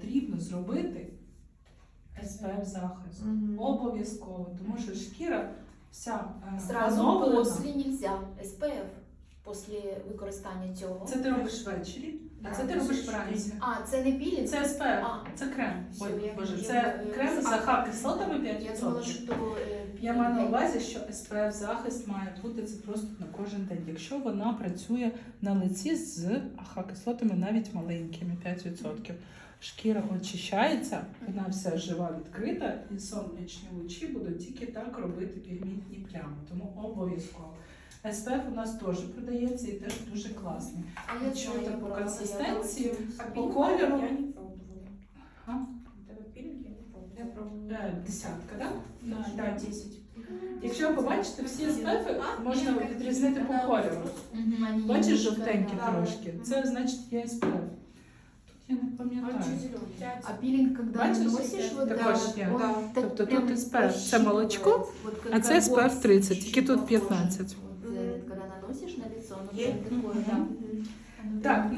потрібно зробити SPF захист. Обов'язково, тому що шкіра вся е, Зразу оновлена. после нельзя. СПФ після використання цього. Це ти робиш ввечері, а це ти робиш вранці. А, це не пілінг? Це SPF, А. це крем. Ой, боже, це крем з а, АХ-кислотами Я думала, 5%. що е, Я маю на увазі, що SPF захист має бути це просто на кожен день. Якщо вона працює на лиці з АХ-кислотами навіть маленькими 5%. Шкіра очищається, вона вся жива, відкрита, і сонячні лучі будуть тільки так робити пігментні плями. Тому обов'язково. SPF у нас теж продається і теж дуже класний. А я так по консистенції, А По кольору? Десятка, так? Да, да, 10. Якщо ви побачите, всі SPF можна відрізнити по кольору. Мгм, вони Бачиш не жовтенькі да. трошки? Це значить є SPF. Тут я не А пам'ятаю. чуть зеленый. А пилинг, когда Бачиш, наносишь, вот також да, є. он Да. так Тобто прям тут SPF це молочко, ощупывается. Вот как а це карбон SPF 30, чуть-чуть тільки тут похоже. 15. Вот, э, Когда наносишь на лицо, оно Є? прям такое, да. Мгм. Так,